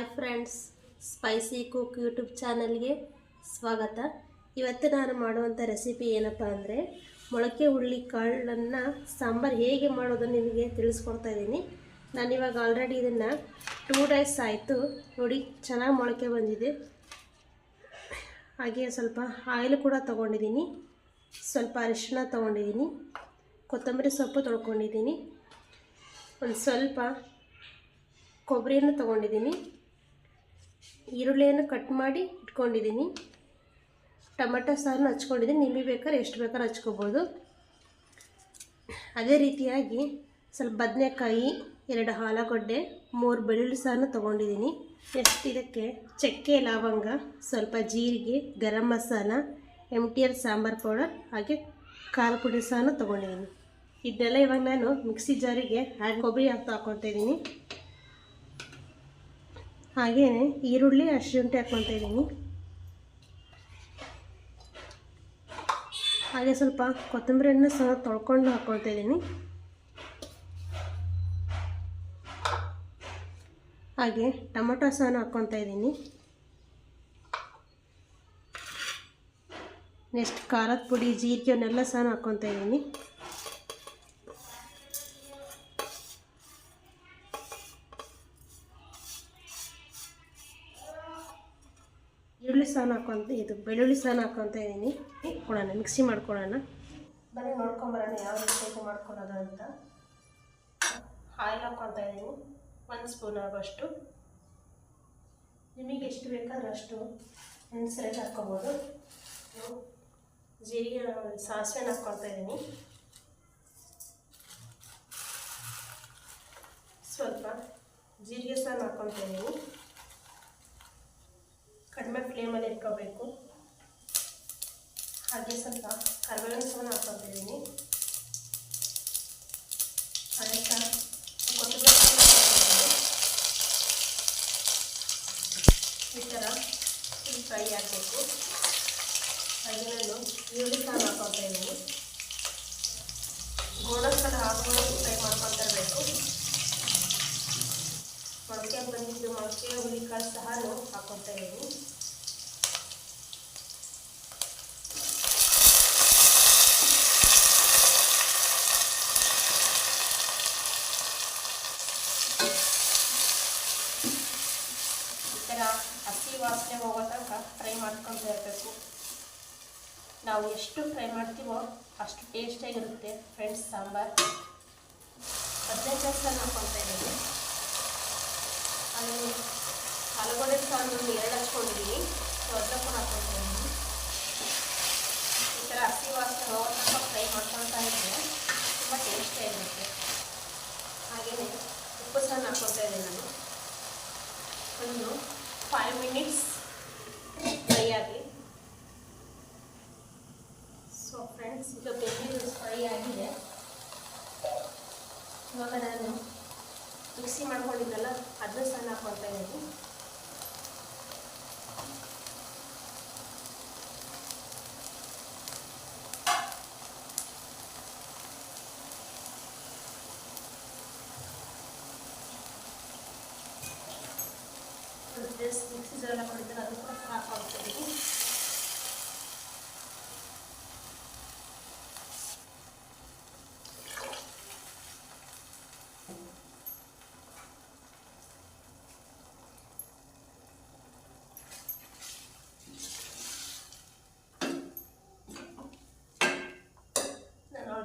Hi friends, spicy cook YouTube ಚಾನಲ್ಗೆ ಸ್ವಾಗತ. ಇವತ್ತು ನಾನು ಮಾಡುವಂಥ ರೆಸಿಪಿ ಏನಪ್ಪ ಅಂದರೆ, ಮೊಳಕೆ ಹುಳ್ಳಿ ಕಾಳನ್ನು ಸಾಂಬಾರು ಹೇಗೆ ಮಾಡೋದನ್ನು ನಿಮಗೆ ತಿಳಿಸ್ಕೊಡ್ತಾ ಇದ್ದೀನಿ. ನಾನಿವಾಗ ಆಲ್ರೆಡಿ ಇದನ್ನು ಟೂ ಡೇಸ್ ಆಯಿತು. ನೋಡಿ, ಚೆನ್ನಾಗಿ ಮೊಳಕೆ ಬಂದಿದೆ. ಹಾಗೆ ಸ್ವಲ್ಪ ಆಯಿಲ್ ಕೂಡ ತೊಗೊಂಡಿದ್ದೀನಿ. ಸ್ವಲ್ಪ ಅರಿಶಿಣ ತೊಗೊಂಡಿದ್ದೀನಿ. ಕೊತ್ತಂಬರಿ ಸೊಪ್ಪು ತೊಳ್ಕೊಂಡಿದ್ದೀನಿ. ಒಂದು ಸ್ವಲ್ಪ ಕೊಬ್ಬರಿಯನ್ನು ತೊಗೊಂಡಿದ್ದೀನಿ. ಈರುಳ್ಳಿಯನ್ನು ಕಟ್ ಮಾಡಿ ಇಟ್ಕೊಂಡಿದ್ದೀನಿ. ಟೊಮೆಟೊ ಸಾರನ್ನು ಹಚ್ಕೊಂಡಿದ್ದೀನಿ. ನಿಮಗೆ ಬೇಕಾದ್ರೆ ಎಷ್ಟು ಬೇಕಾದ್ರೆ ಹಚ್ಕೋಬೋದು. ಅದೇ ರೀತಿಯಾಗಿ ಸ್ವಲ್ಪ ಬದನೆಕಾಯಿ, ಎರಡು ಆಲೂಗಡ್ಡೆ, ಮೂರು ಬೆಳ್ಳುಳ್ಳಿ ಸಾರನ್ನು ತೊಗೊಂಡಿದ್ದೀನಿ. ನೆಕ್ಸ್ಟ್ ಇದಕ್ಕೆ ಚಕ್ಕೆ, ಲವಂಗ, ಸ್ವಲ್ಪ ಜೀರಿಗೆ, garam masala M T R sambar powder, ಹಾಗೆ ಖಾರ ಪುಡಿ ಸಹನ ತೊಗೊಂಡಿದ್ದೀನಿ. ಇದನ್ನೆಲ್ಲ ಇವಾಗ ನಾನು ಮಿಕ್ಸಿ ಜಾರಿಗೆ ಹಾಕಿ ಕೊಬ್ಬರಿ ಹಾಕ್ತಾ ಹಾಕ್ಕೊತಾ ಇದ್ದೀನಿ. ಹಾಗೆಯೇ ಈರುಳ್ಳಿ ಹಸಿಶುಂಠಿ ಹಾಕ್ಕೊತಾ ಇದ್ದೀನಿ. ಹಾಗೆ ಸ್ವಲ್ಪ ಕೊತ್ತಂಬರಿಯನ್ನು ಸಹ ತೊಳ್ಕೊಂಡು ಹಾಕ್ಕೊಳ್ತಾ ಇದ್ದೀನಿ. ಹಾಗೆ ಟೊಮೊಟೊ ಸಹ ಹಾಕ್ಕೊತಾ ಇದ್ದೀನಿ. ನೆಕ್ಸ್ಟ್ ಖಾರದ ಪುಡಿ ಜೀರಿಗೆ ಅವನ್ನೆಲ್ಲ ಸಹ ಹಾಕ್ಕೊತಾ ಇದ್ದೀನಿ. ಈರುಳ್ಳಿ ಸಾನ ಹಾಕೊಂತ ಇದು ಬೆಳ್ಳುಳ್ಳಿ ಸಾನ ಹಾಕೊತ ಇದ್ದೀನಿ. ಕೊಡೋಣ ಮಿಕ್ಸಿ ಮಾಡ್ಕೊಳ್ಳೋಣ ಬನ್ನಿ ನೋಡ್ಕೊಂಬರೋಣ ಯಾವ ರೀತಿ ಮಾಡ್ಕೊಳ್ಳೋದು ಅಂತ. ಆಯಿಲ್ ಹಾಕ್ಕೊತಾ ಇದ್ದೀನಿ. ಒಂದು ಸ್ಪೂನ್ ಆಗೋಷ್ಟು. ನಿಮಗೆ ಎಷ್ಟು ಬೇಕಾದ್ರೆ ಅಷ್ಟು ಸರಿಯಾಗಿ ಹಾಕ್ಕೊಬೋದು. ಜೀರಿಗೆ ಸಾಸಿವೆ ಹಾಕ್ಕೊತಾ ಇದ್ದೀನಿ. ಸ್ವಲ್ಪ ಜೀರಿಗೆ ಸಾರು ಹಾಕ್ಕೊತಾ ಇದ್ದೀನಿ. ಕಡಿಮೆ ಫ್ಲೇಮಲ್ಲಿ ಇಟ್ಕೋಬೇಕು. ಹಾಗೆ ಸ್ವಲ್ಪ ಕರಿಬೇವಿನ ಸಹ ಹಾಕ್ಕೊತಿದ್ದೀನಿ. ಹಾಗೆ ಕೊತ್ತಂಬರಿ ಈ ಥರ ಫುಲ್ ಫ್ರೈ ಆಗಬೇಕು. ಹಾಗೆ ನಾನು ಈರುಳ್ಳಿ ಸಹ ಹಾಕ್ಕೊತಾ ಇದ್ದೀನಿ ಗೋಲ್ಡನ್ ಕಲರ್ ಹಾಕೊಂಡು ಫ್ರೈ ಮಾಡ್ಕೊತಾ ಇರಬೇಕು ಮೊಳಕೆ ಬಂದಿದ್ದು ಮೊಳಕೆ ಹುಳಿಕಾಳು ಸಹ ಹಾಕೊತಾ ಇದ್ದೀನಿ ಈ ಥರ ಹಸಿ ವಾಸನೆ ಹೋಗೋ ತನಕ ಫ್ರೈ ಇರಬೇಕು. ನಾವು ಎಷ್ಟು ಫ್ರೈ ಮಾಡ್ತೀವೋ ಅಷ್ಟು ಟೇಸ್ಟಾಗಿರುತ್ತೆ ಫ್ರೆಂಡ್ಸ್ ಸಾಂಬಾರು. ಹದಿನೈದು ಸಲ ಹಾಕೊಳ್ತಾ ಇದ್ದೀನಿ ಅದು ಆಲೂಗಡ್ಡೆ ಸಾರು ಒಂದು ಎರಡು ಹಚ್ಕೊಂಡಿದ್ದೀನಿ ಸೊ ಹಾಕೊಂಡಿದ್ದೀನಿ ಈ ಥರ ಹಸಿ ವಾಸನೆ ಹೋಗೋ ಫ್ರೈ ಮಾಡ್ಕೊಳ್ತಾ ಇದ್ದರೆ ತುಂಬ ಟೇಸ್ಟಿಯಾಗಿರುತ್ತೆ ಹಾಗೆಯೇ ಉಪ್ಪು ಸಹ ಹಾಕ್ಕೊಳ್ತಾ ಇದ್ದೀನಿ ನಾನು ಒಂದು ಫೈವ್ ಮಿನಿಟ್ಸ್ ಫ್ರೈ ಆಗಲಿ ಸೊ ಫ್ರೆಂಡ್ಸ್ ಇದು ಬೆಂಗಳೂರು ಫ್ರೈ ಆಗಿದೆ. ಇವಾಗ ನಾನು ಮಿಕ್ಸಿ ಮಾಡ್ಕೊಂಡಿದ್ದೆಲ್ಲ ಅದನ್ನು ಸಣ್ಣ ಹಾಕ್ಕೊಳ್ತಾ ಇದ್ದೀನಿ ಜಸ್ಟ್ ಮಿಕ್ಸಿ ಜಾರ್ ಮಾಡಿದ್ರೆ ಅದು ಕೂಡ ಹಾಕ್ಕೊಳ್ತಾ ಇದ್ದೀನಿ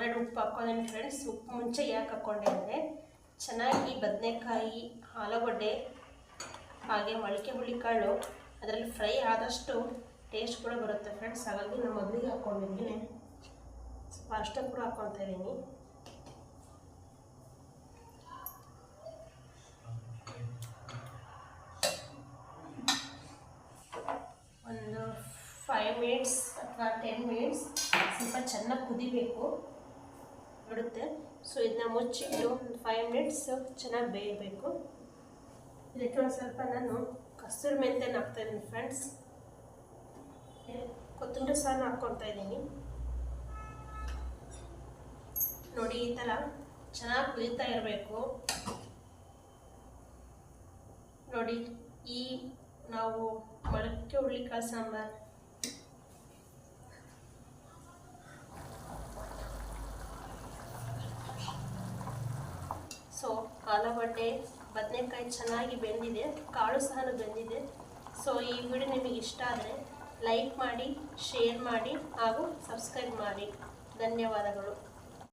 ನಾನು ಉಪ್ಪು ಹಾಕ್ಕೊಂಡೇನೆ ಫ್ರೆಂಡ್ಸ್ ಉಪ್ಪು ಮುಂಚೆ ಯಾಕೆ ಹಾಕ್ಕೊಂಡೆ ಅಂದರೆ ಚೆನ್ನಾಗಿ ಬದನೆಕಾಯಿ, ಆಲೂಗಡ್ಡೆ, ಹಾಗೆ ಮೊಳಕೆ ಹುಳಿಕಾಳು ಅದರಲ್ಲಿ ಫ್ರೈ ಆದಷ್ಟು ಟೇಸ್ಟ್ ಕೂಡ ಬರುತ್ತೆ ಫ್ರೆಂಡ್ಸ್ ಹಾಗಾಗಿ ನಾನು ಮೊದಲಿಗೆ ಹಾಕ್ಕೊಂಡಿದ್ದೀನಿ. ಸ್ವಲ್ಪ ಅಷ್ಟೇ ಕೂಡ ಹಾಕ್ಕೊತಾ ಇದ್ದೀನಿ. ಒಂದು ಫೈವ್ ಮಿನಿಟ್ಸ್ ಅಥವಾ ಟೆನ್ ಮಿನಿಟ್ಸ್ ಸ್ವಲ್ಪ ಚೆನ್ನಾಗಿ ಕುದಿಬೇಕು. ಬಿಡುತ್ತೆ ಸೊ ಇದನ್ನ ಮುಚ್ಚಿಟ್ಟು ಒಂದು ಫೈವ್ ಮಿನಿಟ್ಸ್ ಚೆನ್ನಾಗಿ ಬೇಯಬೇಕು. ಇದಕ್ಕೆ ಒಂದು ಸ್ವಲ್ಪ ನಾನು ಕಸ್ತೂರಿ ಮೆಂತೆ ಹಾಕ್ತಾ ಇದ್ದೀನಿ ಫ್ರೆಂಡ್ಸ್ ಕೊತ್ತಂಬರಿ ಸಹ ಹಾಕ್ಕೊತಾ ಇದ್ದೀನಿ. ನೋಡಿ, ಈ ಥರ ಚೆನ್ನಾಗಿ ಕುದೀತಾ ಇರಬೇಕು. ನೋಡಿ, ಈ ನಾವು ಮೊಳಕೆ ಹುರುಳಿಕಾಳು ಸಾಂಬಾರು ಸೊ ಆಲೂಗಡ್ಡೆ ಬದನೆಕಾಯಿ ಚೆನ್ನಾಗಿ ಬೆಂದಿದೆ, ಕಾಳು ಸಹ ಬೆಂದಿದೆ. ಸೊ ಈ ವಿಡಿಯೋ ನಿಮಗೆ ಇಷ್ಟ ಆದರೆ ಲೈಕ್ ಮಾಡಿ ಶೇರ್ ಮಾಡಿ ಹಾಗೂ ಸಬ್ಸ್ಕ್ರೈಬ್ ಮಾಡಿ. ಧನ್ಯವಾದಗಳು.